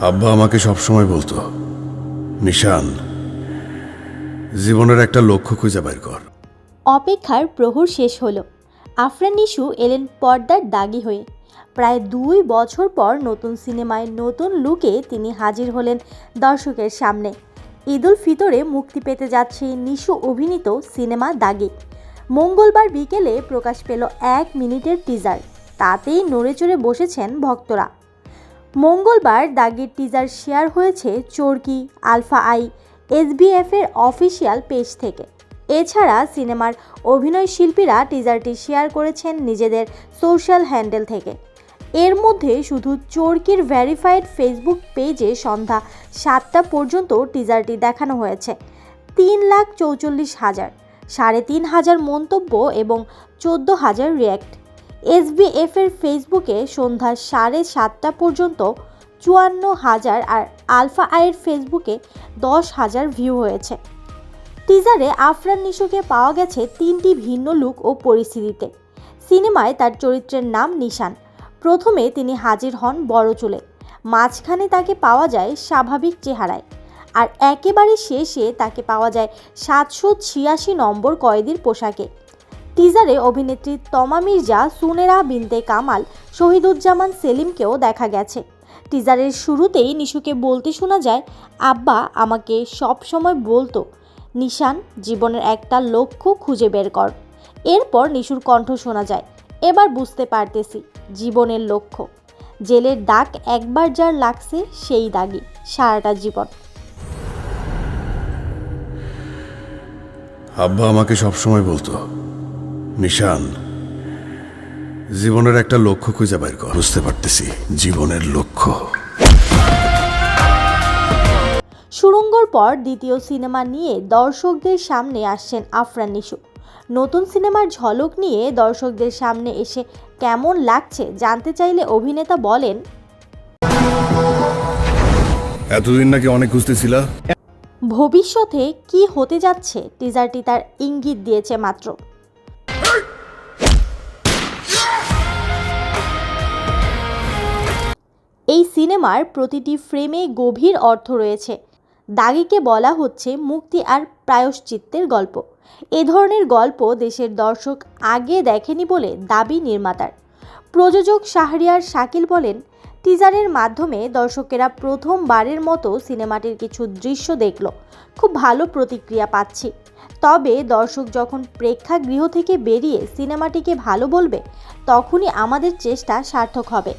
আব্বা আমাকে সবসময় বলতো, নিশান, জীবনের একটা লক্ষ্য খুঁজে বের কর। অপেক্ষার প্রহর শেষ হলো। আফরান নিশু এলেন পর্দার দাগি হয়ে। প্রায় দুই বছর পর নতুন সিনেমায় নতুন লুকে তিনি হাজির হলেন দর্শকের সামনে। ঈদুল ফিতরে মুক্তি পেতে যাচ্ছে নিশু অভিনীত সিনেমা দাগি। মঙ্গলবার বিকেলে প্রকাশ পেল এক মিনিটের টিজার। তাতেই নড়ে চড়ে বসেছেন ভক্তরা। মঙ্গলবার দাগির টিজার শেয়ার হয়েছে চরকি, আলফা আই এসবিএফ এর অফিসিয়াল পেজ থেকে। এছাড়া সিনেমার অভিনয় শিল্পীরা টিজারটি শেয়ার করেছেন নিজেদের সোশ্যাল হ্যান্ডেল থেকে। এর মধ্যে শুধু চরকির ভেরিফাইড ফেসবুক পেজে সন্ধ্যা সাতটা পর্যন্ত টিজারটি দেখানো হয়েছে। তিন লাখ চৌচল্লিশ হাজার, সাড়ে তিন হাজার মন্তব্য এবং চোদ্দ হাজার রিয়্যাক্ট এসবিএফ এর ফেসবুকে সন্ধ্যা সাড়ে সাতটা পর্যন্ত চুয়ান্ন হাজার আর আলফা আইয়ের ফেসবুকে দশ হাজার ভিউ হয়েছে। টিজারে আফরান নিশোকে পাওয়া গেছে তিনটি ভিন্ন লুক ও পরিস্থিতিতে। সিনেমায় তার চরিত্রের নাম নিশান। প্রথমে তিনি হাজির হন বড় চুলে মাঝখানে তাকে পাওয়া যায় স্বাভাবিক চেহারায়। আর একেবারে শেষে তাকে পাওয়া যায় সাতশো ছিয়াশি নম্বর কয়েদির পোশাকে। টিজারে অভিনেত্রী তমা মির্জা, সুনেরা বিনতে কামাল, শহীদুজ্জামান সেলিমকেও দেখা গেছে। টিজারের শুরুতেই নিশুকে বলতে শোনা যায়, আব্বা, আমাকে সব সময় বলতো, নিশান, জীবনের একটা লক্ষ্য খুঁজে বের কর। এরপর নিশুর কণ্ঠ শোনা যায়, এবার বুঝতে পারতেছি, জীবনের লক্ষ্য। জেলের দাগ একবার যার লাগছে, সেই দাগই, সারাটা জীবন। আব্বা আমাকে সবসময় বলতো নিশান জীবনের একটা লক্ষ্য খুঁজে বের কর। বুঝতে পারতেছি জীবনের লক্ষ্য। সুরঙ্গর পর দ্বিতীয় সিনেমা নিয়ে দর্শকদের সামনে আসছেন আফরান নিশু। নতুন সিনেমার ঝলক নিয়ে দর্শকদের সামনে এসে কেমন লাগছে জানতে চাইলে অভিনেতা বলেন এতদিন নাকি অনেক খুঁজতেছিলা? ভবিষ্যতে কি হতে যাচ্ছে? টিজারটি তার ইঙ্গিত দিয়েছে মাত্র। এই সিনেমার প্রতিটি ফ্রেমে গভীর অর্থ রয়েছে। দাগিকে বলা হচ্ছে মুক্তি আর প্রায়শ্চিত্তের গল্প। এ ধরনের গল্প দেশের দর্শক আগে দেখেনি বলে দাবি নির্মাতার। প্রযোজক শাহরিয়ার শাকিল বলেন, টিজারের মাধ্যমে দর্শকেরা প্রথমবারের মতো সিনেমাটির কিছু দৃশ্য দেখল। খুব ভালো প্রতিক্রিয়া পাচ্ছি। তবে দর্শক যখন প্রেক্ষাগৃহ থেকে বেরিয়ে সিনেমাটিকে ভালো বলবে, তখনই আমাদের চেষ্টা সার্থক হবে।